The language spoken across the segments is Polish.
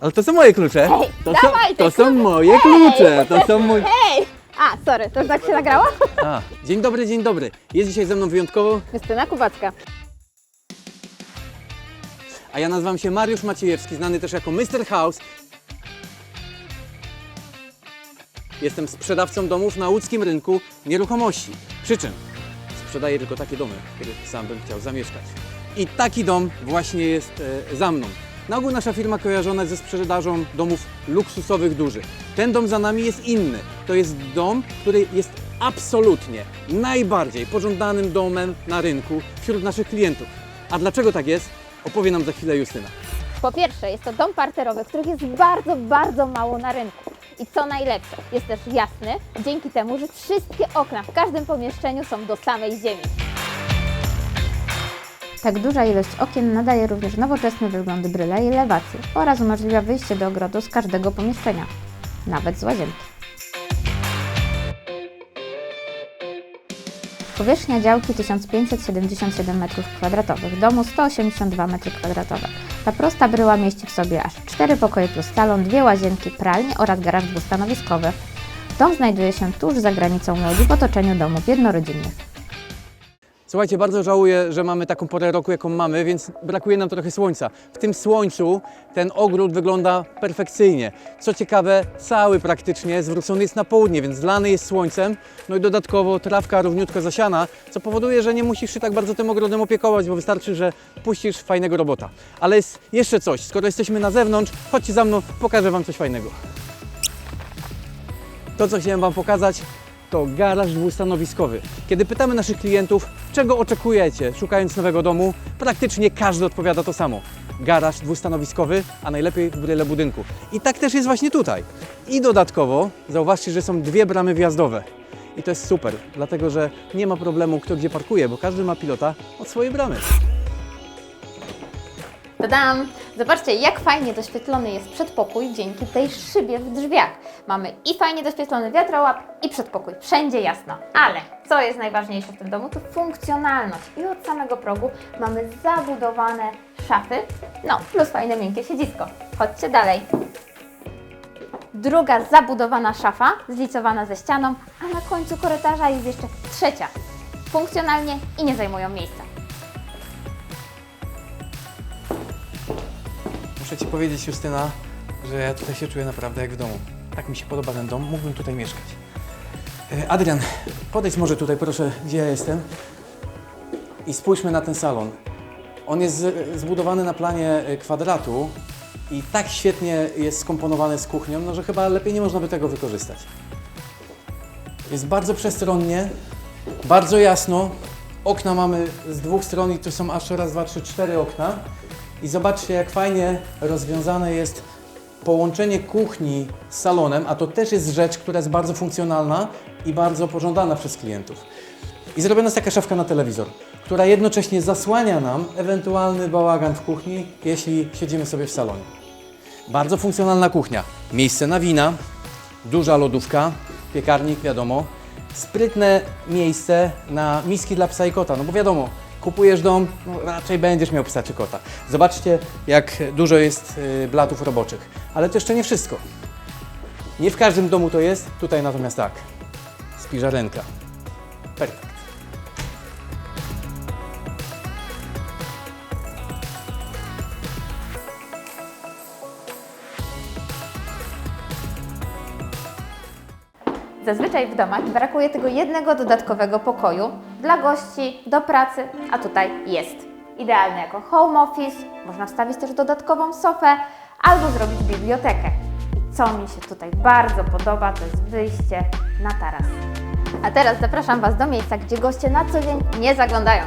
Ale to są moje klucze. Hej, to dawaj są, te to są moje klucze. To są moje... Hej! A, sorry, to już tak się nagrało? A, dzień dobry, dzień dobry. Jest dzisiaj ze mną wyjątkowo, Justyna Kubacka. a ja nazywam się Mariusz Maciejewski, znany też jako Mr. House. Jestem sprzedawcą domów na łódzkim rynku nieruchomości. Przy czym sprzedaję tylko takie domy, w których sam bym chciał zamieszkać. I taki dom właśnie jest e, za mną. Na ogół nasza firma kojarzona jest ze sprzedażą domów luksusowych dużych. Ten dom za nami jest inny. To jest dom, który jest absolutnie najbardziej pożądanym domem na rynku wśród naszych klientów. A dlaczego tak jest? Opowie nam za chwilę Justyna. Po pierwsze, jest to dom parterowy, których jest bardzo, bardzo mało na rynku. I co najlepsze, jest też jasny, dzięki temu, że wszystkie okna w każdym pomieszczeniu są do samej ziemi. Tak duża ilość okien nadaje również nowoczesny wygląd bryla i elewację oraz umożliwia wyjście do ogrodu z każdego pomieszczenia, nawet z łazienki. Powierzchnia działki 1577 m2, domu 182 m2. Ta prosta bryła mieści w sobie aż 4 pokoje plus salon, dwie łazienki, pralnię oraz garaż dwustanowiskowy. Dom znajduje się tuż za granicą Łodzi w otoczeniu domów jednorodzinnych. Słuchajcie, bardzo żałuję, że mamy taką porę roku, jaką mamy, więc brakuje nam trochę słońca. W tym słońcu ten ogród wygląda perfekcyjnie. Co ciekawe, cały praktycznie zwrócony jest na południe, więc zlany jest słońcem. No i dodatkowo trawka równiutko zasiana, co powoduje, że nie musisz się tak bardzo tym ogrodem opiekować, bo wystarczy, że puścisz fajnego robota. Ale jest jeszcze coś, skoro jesteśmy na zewnątrz, chodźcie za mną, pokażę Wam coś fajnego. To, co chciałem Wam pokazać, to garaż dwustanowiskowy. Kiedy pytamy naszych klientów, czego oczekujecie szukając nowego domu, praktycznie każdy odpowiada to samo. Garaż dwustanowiskowy, a najlepiej w bryle budynku. I tak też jest właśnie tutaj. I dodatkowo zauważcie, że są dwie bramy wjazdowe. I to jest super, dlatego że nie ma problemu kto gdzie parkuje, bo każdy ma pilota od swojej bramy. Tadam! Zobaczcie, jak fajnie doświetlony jest przedpokój dzięki tej szybie w drzwiach. Mamy i fajnie doświetlony wiatrołap, i przedpokój. Wszędzie jasno. Ale co jest najważniejsze w tym domu, to funkcjonalność. I od samego progu mamy zabudowane szafy, no plus fajne miękkie siedzisko. Chodźcie dalej. Druga zabudowana szafa, zlicowana ze ścianą, a na końcu korytarza jest jeszcze trzecia. Funkcjonalnie i nie zajmują miejsca. Muszę Ci powiedzieć, Justyna, że ja tutaj się czuję naprawdę jak w domu. Tak mi się podoba ten dom, mógłbym tutaj mieszkać. E, Adrian, podejdź może tutaj, proszę, gdzie ja jestem. I spójrzmy na ten salon. On jest zbudowany na planie e, kwadratu i tak świetnie jest skomponowany z kuchnią, no że chyba lepiej nie można by tego wykorzystać. Jest bardzo przestronnie, bardzo jasno. Okna mamy z dwóch stron i to są aż raz, dwa, trzy, cztery okna. I zobaczcie, jak fajnie rozwiązane jest połączenie kuchni z salonem, a to też jest rzecz, która jest bardzo funkcjonalna i bardzo pożądana przez klientów. I zrobiona jest taka szafka na telewizor, która jednocześnie zasłania nam ewentualny bałagan w kuchni, jeśli siedzimy sobie w salonie. Bardzo funkcjonalna kuchnia. Miejsce na wina, duża lodówka, piekarnik, wiadomo. Sprytne miejsce na miski dla psa i kota, no bo wiadomo, kupujesz dom, no raczej będziesz miał psa czy kota. Zobaczcie, jak dużo jest y, blatów roboczych. Ale to jeszcze nie wszystko. Nie w każdym domu to jest, tutaj natomiast tak. Spiżarenka. Perfekt. Zazwyczaj w domach brakuje tego jednego dodatkowego pokoju dla gości, do pracy, a tutaj jest. Idealny jako home office, można wstawić też dodatkową sofę albo zrobić bibliotekę. I co mi się tutaj bardzo podoba, to jest wyjście na taras. A teraz zapraszam Was do miejsca, gdzie goście na co dzień nie zaglądają.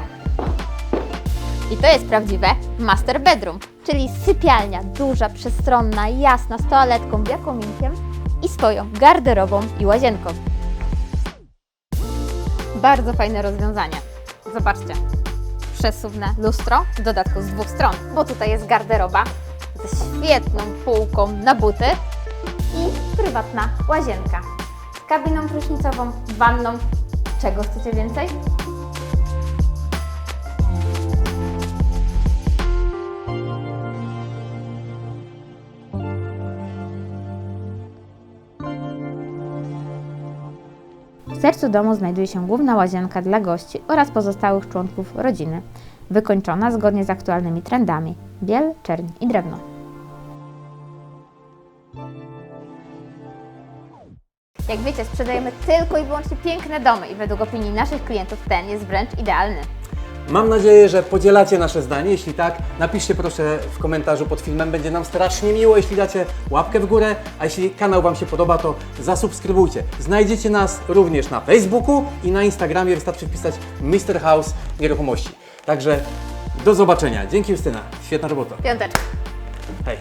I to jest prawdziwe master bedroom, czyli sypialnia duża, przestronna, jasna, z toaletką, diakominkiem i swoją garderobą i łazienką. Bardzo fajne rozwiązanie. Zobaczcie. Przesuwne lustro, w dodatku z dwóch stron, bo tutaj jest garderoba ze świetną półką na buty i prywatna łazienka. Z kabiną prysznicową, wanną. Czego chcecie więcej? W sercu domu znajduje się główna łazienka dla gości oraz pozostałych członków rodziny, wykończona zgodnie z aktualnymi trendami biel, czerń i drewno. Jak wiecie, sprzedajemy tylko i wyłącznie piękne domy i według opinii naszych klientów ten jest wręcz idealny. Mam nadzieję, że podzielacie nasze zdanie. Jeśli tak, napiszcie proszę w komentarzu pod filmem. Będzie nam strasznie miło, jeśli dacie łapkę w górę. A jeśli kanał Wam się podoba, to zasubskrybujcie. Znajdziecie nas również na Facebooku i na Instagramie. Wystarczy wpisać Mr. House Nieruchomości. Także do zobaczenia. Dzięki Justyna. Świetna robota. Piąteczka. Hej.